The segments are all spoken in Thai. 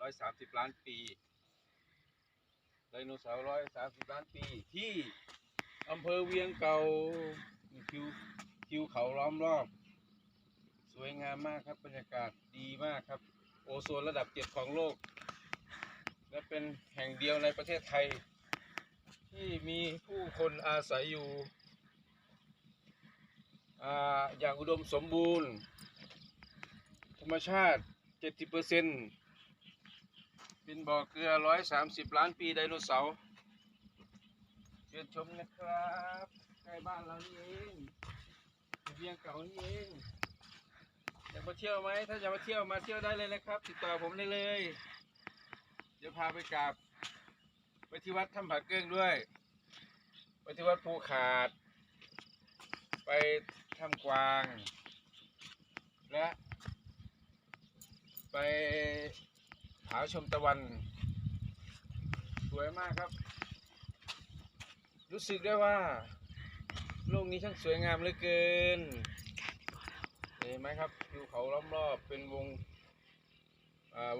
ร้อยสามสิบล้านปีไดโนเสาร์ร้อยสามสิบล้านปีที่อำเภอเวียงเก่าทิวทิวเขาล้อมรอบ สวยงามมากครับบรรยากาศดีมากครับ โอโซนระดับเจ็ดของโลก และเป็นแห่งเดียวในประเทศไทย ที่มีผู้คนอาศัยอยู่ออย่างอุดมสมบูรณ์ ธรรมชาติ 70%เป็นบ่อเกลือ130ล้านปีไดโนเสาร์เชิญชมนะครับใกล้บ้านเรานี่เองเวียงเก่านี่เองอยากมาเที่ยวไหมถ้าอยากมาเที่ยวมาเที่ยวได้เลยนะครับ ติดต่อผมได้เลย เดี๋ยวพาไปกราบไปที่วัดถ้ำผาเก้งด้วยไปที่วัดภูขาด ไปถ้ำกวาง และ ไป ผาชมตะวัน สวยมากครับ รู้สึกได้ว่า โลกนี้ช่างสวยงามเหลือเกิน เห็นไหมครับภูเขาล้อมรอบเป็นวง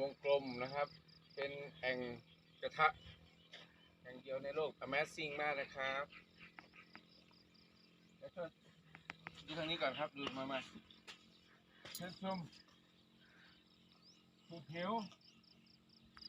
วงกลมนะครับ เป็นแอ่งกระทะแห่งเดียวในโลก Amazing มากนะครับเดี๋ยวเชิญดูทางนี้ก่อนครับ ดูมามาเชิญชมภูเหว